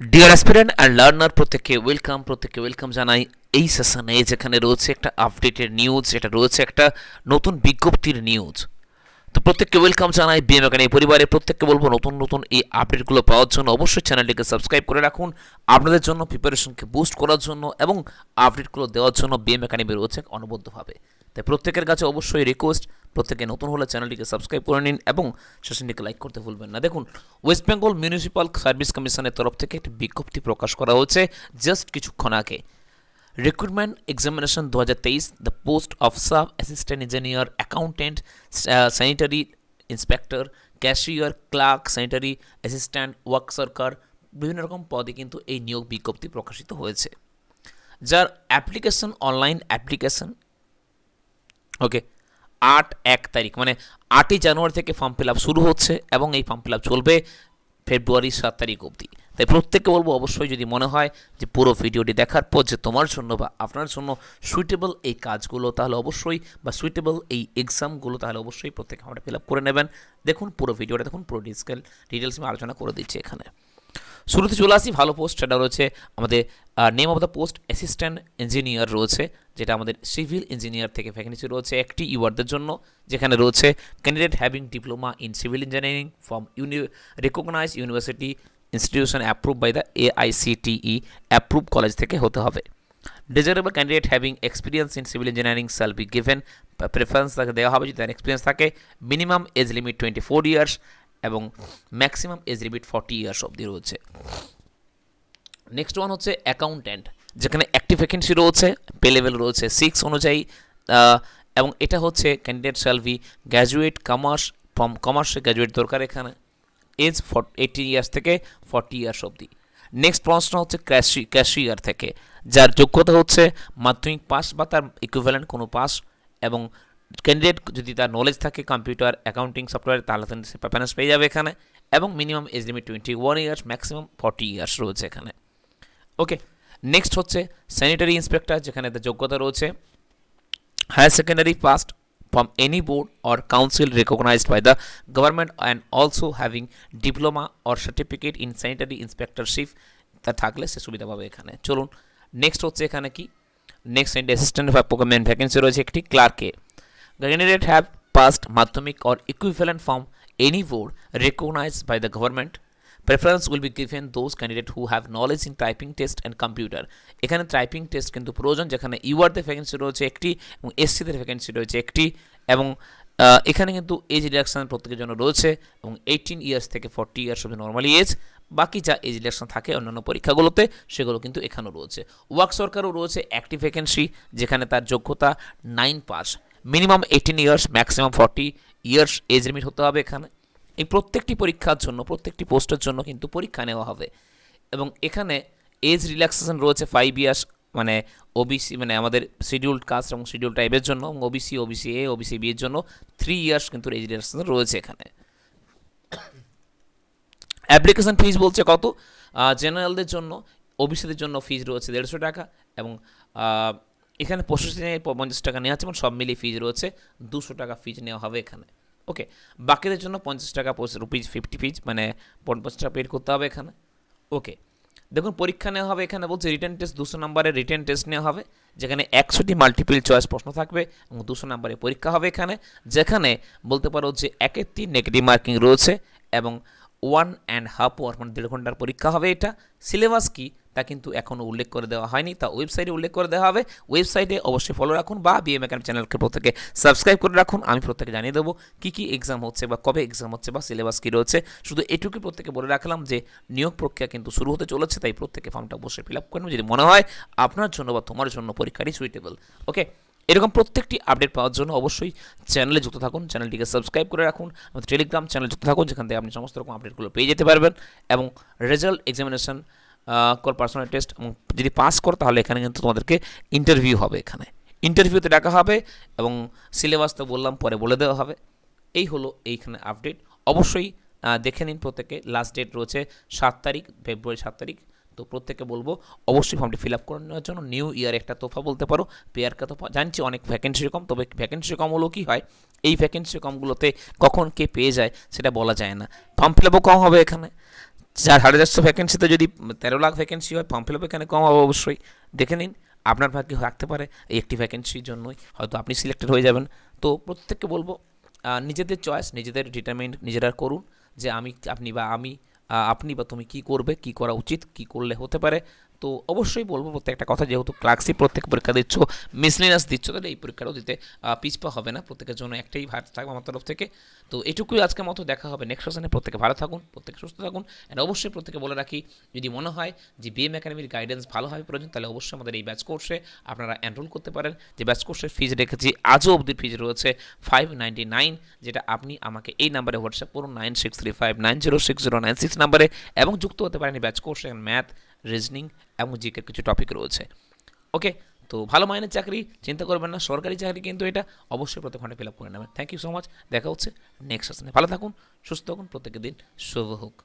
Deer aspirant and learner প্রত্যেককে welcome প্রত্যেককে welcome জানাই এই সেশনে যেখানে রয়েছে একটা আপডেটের নিউজ এটা রয়েছে একটা নতুন বিজ্ঞপ্তির নিউজ তো প্রত্যেককে ওয়েলকাম জানাই বিএমএকান এই পরিবারে প্রত্যেককে বলব নতুন নতুন এই আপডেটগুলো পাওয়ার জন্য অবশ্যই চ্যানেলটিকে সাবস্ক্রাইব করে রাখুন। আপনাদের জন্য প্রিপারেশনকে বুস্ট করার জন্য এবং আপডেটগুলো দেওয়ার জন্য বিএম একাডেমি রয়েছে অনবদ্যভাবে। তাই প্রত্যেকের কাছে অবশ্যই রিকোয়েস্ট প্রত্যেকে নতুন হলে চ্যানেলটিকে সাবস্ক্রাইব করে নিন এবং সেশনটিকে লাইক করতে ভুলবেন না। দেখুন ওয়েস্ট বেঙ্গল মিউনিসিপ্যাল সার্ভিস কমিশনের তরফ থেকে একটি বিজ্ঞপ্তি প্রকাশ করা হয়েছে জাস্ট কিছুক্ষণ আগে। রিক্রুটমেন্ট এক্সামিনেশন দু হাজার তেইশ the post of sub assistant engineer accountant sanitary inspector cashier clerk sanitary assistant work সরকার বিভিন্ন রকম পদে কিন্তু এই নিয়োগ বিজ্ঞপ্তি প্রকাশিত হয়েছে। যার অ্যাপ্লিকেশন অনলাইন অ্যাপ্লিকেশন ওকে আট এক তারিখ মানে আটই জানুয়ারি থেকে ফর্ম ফিল আপ শুরু হচ্ছে এবং এই ফর্ম ফিল আপ চলবে ফেব্রুয়ারি সাত তারিখ অবধি। তাই প্রত্যেককে বলব অবশ্যই যদি মনে হয় যে পুরো ভিডিওটি দেখার পর যে তোমার জন্য বা আপনার জন্য সুইটেবল এই কাজগুলো, তাহলে অবশ্যই বা সুইটেবল এই এক্সামগুলো তাহলে অবশ্যই প্রত্যেকে আমরা ফিল আপ করে নেবেন। দেখুন পুরো ভিডিওটা, দেখুন পুরো ডিসকেল ডিটেলস আমি আলোচনা করে দিচ্ছি এখানে। শুরুতে চলে আসি, ভালো পোস্ট সেটা রয়েছে আমাদের name of the post assistant engineer রয়েছে, যেটা আমাদের সিভিল ইঞ্জিনিয়ার থেকে ভ্যাকেন্সি রয়েছে, একটি ইউয়ারদের জন্য, যেখানে রয়েছে candidate having diploma in civil engineering from uni recognise university institution approve by the AICTE approve college থেকে হতে হবে। Desirable candidate having experience in civil engineering shall be given preference তাকে দেওয়া হবে যদি তার এক্সপিরিয়েন্স থাকে। Minimum age limit twenty four years এবং maximum age limit forty years অবধি রয়েছে। নেক্সট ওয়ান হচ্ছে অ্যাকাউন্ট্যান্ট যেখানে অ্যাক্টিভ ভ্যাকেন্সি রয়েছে পে লেভেল রয়েছে সিক্স অনুযায়ী এবং এটা হচ্ছে candidate shall be graduate commerce from কমার্সে গ্র্যাজুয়েট দরকার এখানে এজ ফর এইটিন ইয়ার্স থেকে ফর্টি ইয়ার্স অবধি। নেক্সট প্রশ্ন হচ্ছে ক্যাশি ক্যাশিয়ার থেকে, যার যোগ্যতা হচ্ছে মাধ্যমিক পাস বা তার ইকুইভ্যালেন্ট কোনো পাস এবং ক্যান্ডিডেট যদি তার নলেজ থাকে কম্পিউটার অ্যাকাউন্টিং সফটওয়্যার তাহলে সে প্যাপারেন্স পেয়ে যাবে এখানে। এবং minimum age limit twenty one years maximum forty years রয়েছে এখানে। ওকে নেক্সট হচ্ছে স্যানিটারি ইন্সপেক্টর যেখানে তার যোগ্যতা রয়েছে। Higher secondary passed from any board or council recognized by the government and also having diploma or certificate in sanitary inspectorship, তা থাকলে সে সুবিধা পাবে এখানে। চলুন নেক্সট হচ্ছে এখানে কি? নেক্সট অ্যাসিস্ট্যান্ট প্রোগ্রামেন্ট ভ্যাকেন্সি রয়েছে একটি ক্লার্কে ক্যান্ডিডেট হ্যাভ পাস্ট মাধ্যমিক or equivalent from any board recognized by the government. Preference will be given those candidate who have knowledge in typing test and computer এখানে টাইপিং টেস্ট কিন্তু প্রয়োজন, যেখানে ইউআরদের vacancy রয়েছে একটি এবং এসসিদের ভ্যাকেন্সি রয়েছে একটি এবং এখানে কিন্তু এজ রিডাকশন প্রত্যেকের জন্য রয়েছে এবং এইটিন ইয়ার্স থেকে ফর্টি ইয়ার্স অব্দি নর্মালি এজ বাকি যা এজ রিডাকশন থাকে অন্যান্য পরীক্ষাগুলোতে সেগুলো কিন্তু এখানেও রয়েছে। ওয়ার্ক সরকারও রয়েছে অ্যাক্টিভ ভ্যাকেন্সি যেখানে তার যোগ্যতা nine pass minimum eighteen years maximum forty years age limit হতে হবে এখানে। এই প্রত্যেকটি পরীক্ষার জন্য, প্রত্যেকটি পোস্টের জন্য কিন্তু পরীক্ষা নেওয়া হবে। এবং এখানে এজ রিল্যাক্সেশন রয়েছে ফাইভ ইয়ার্স মানে ওবিসি মানে আমাদের শিডিউল্ড কাস্ট এবং শিডিউল টাইপের জন্য, এবং OBC OBC A OBC B এর জন্য থ্রি ইয়ার্স কিন্তু এজ রিল্যাক্সেশন রয়েছে এখানে। অ্যাপ্লিকেশন ফিজ বলছে কত? জেনারেলদের জন্য ওবিসিদের জন্য ফিজ রয়েছে দেড়শো টাকা এবং এখানে প্রশাসনে পঞ্চাশ টাকা নেওয়া আছে এবং সব মিলিয়ে ফিজ রয়েছে। দুশো টাকা ফিজ নেওয়া হবে এখানে। ওকে বাকিদের জন্য পঞ্চাশ টাকা রুপিজ ফিফটি ফিজ মানে পঞ্চাশ টাকা পেড করতে হবে এখানে। ওকে দেখুন, পরীক্ষা নেওয়া হবে এখানে বলছে রিটার্ন টেস্ট দুশো নম্বরের রিটার্ন টেস্ট নেওয়া হবে, যেখানে একশোটি মাল্টিপল চয়েস প্রশ্ন থাকবে এবং দুশো নম্বরে পরীক্ষা হবে এখানে, যেখানে বলতে পারো যে একের তিন নেগেটিভ মার্কিং রয়েছে এবং ওয়ান অ্যান্ড হাফ আওয়ার মানে দেড় ঘণ্টার পরীক্ষা হবে এটা। সিলেবাস কি? তা কিন্তু এখনও উল্লেখ করে দেওয়া হয়নি। তা ওয়েবসাইটে উল্লেখ করে দেওয়া হবে। ওয়েবসাইটে অবশ্যই ফলো রাখুন বা বিএম একাডেমি চ্যানেলকে প্রত্যেকে সাবস্ক্রাইব করে রাখুন। আমি প্রত্যেকে জানিয়ে দেবো কী কী এক্সাম হচ্ছে বা কবে এক্সাম হচ্ছে বা সিলেবাস কী রয়েছে। শুধু এটুকুই প্রত্যেকে বলে রাখলাম যে নিয়োগ প্রক্রিয়া কিন্তু শুরু হতে চলেছে, তাই প্রত্যেকে ফর্মটা অবশ্যই ফিল আপ করুন যদি মনে হয় আপনার জন্য বা তোমার জন্য পরীক্ষাটি সুইটেবল ওকে এরকম প্রত্যেকটি আপডেট পাওয়ার জন্য অবশ্যই চ্যানেলে যুক্ত থাকুন। চ্যানেলটিকে সাবস্ক্রাইব করে রাখুন। আমাদের টেলিগ্রাম চ্যানেলে যুক্ত থাকুন, যেখান থেকে আপনি সমস্ত রকম আপডেটগুলো পেয়ে যেতে পারবেন এবং result examination call personal test এবং যদি পাস করো, তাহলে এখানে কিন্তু তোমাদেরকে ইন্টারভিউ হবে এখানে। ইন্টারভিউতে ডাকা হবে এবং সিলেবাস তো বললাম, পরে বলে দেওয়া হবে। এই হলো এইখানে আপডেট অবশ্যই দেখে নিন প্রত্যেকে। লাস্ট ডেট রয়েছে সাত তারিখ ফেব্রুয়ারি সাত তারিখ। তো প্রত্যেকে বলব, অবশ্যই ফর্মটি ফিল আপ করে নেওয়ার জন্য নিউ ইয়ার একটা তোফা বলতে পারো। পেয়ারকা তোফা। জানছি অনেক ভ্যাকেন্সি কম, তবে ভ্যাকেন্সি কম হলেও কী হয়, এই ভ্যাকেন্সি কমগুলোতে কখন কে পেয়ে যায়, সেটা বলা যায় না। ফর্ম ফিল আপও কম হবে এখানে। চার সাড়ে চারশো ভ্যাকেন্সিতে যদি তেরো লাখ ভ্যাকেন্সি হয় ফর্ম ফিল আপ এখানে কম হবে অবশ্যই। দেখে নিন, আপনার ভাগ্যে রাখতে পারে এই একটি ভ্যাকেন্সির জন্যই। হয়তো আপনি সিলেক্টেড হয়ে যাবেন। তো প্রত্যেককে বলব নিজেদের চয়েস নিজেদের ডিটারমেন্ট নিজেরা করুন যে আমি, আপনি বা আমি আপনি বা তুমি কি করবে, কি করা উচিত, কি করলে হতে পারে। তো অবশ্যই বলব প্রত্যেকটা কথা, যেহেতু ক্লাসি প্রত্যেক পরীক্ষা দিচ্ছ মিসলিনাস দিচ্ছ, তাহলে এই পরীক্ষাটাও দিতে পিছপা হবে না। প্রত্যেকের জন্য একটাই ভার থাকবে আমার তরফ থেকে। তো এটুকুই আজকের মতো, দেখা হবে নেক্সট সেশনে প্রত্যেকে ভালো থাকুন, প্রত্যেকে সুস্থ থাকুন। অ্যান্ড অবশ্যই প্রত্যেকে বলে রাখি, যদি মনে হয় যে বিএম একাডেমির গাইডেন্স ভালোভাবে প্রয়োজন, তাহলে অবশ্যই আমাদের এই ব্যাচ কোর্সে আপনারা এনরোল করতে পারেন। যে ব্যাচ কোর্সের ফিজ রেখেছি, আজও অবধি ফিজ রয়েছে ফাইভ নাইনটি নাইন যেটা আপনি আমাকে এই নাম্বারে হোয়াটসঅ্যাপ করুন nine six three five nine zero six zero nine six নাম্বারে এবং যুক্ত হতে পারেন এই ব্যাচ কোর্সে ম্যাথ রিজনিং এবং জিকের কিছু টপিক রয়েছে। ওকে তো ভালো মাইনের চাকরি, চিন্তা করবেন না, সরকারি চাকরি কিন্তু এটা অবশ্যই প্রত্যেক ঘণ্টা ফিল আপ করে নেবেন। থ্যাংক ইউ সো মাচ দেখা হচ্ছে নেক্সট আসনে ভালো থাকুন, সুস্থ থাকুন, প্রত্যেকের দিন শুভ হোক।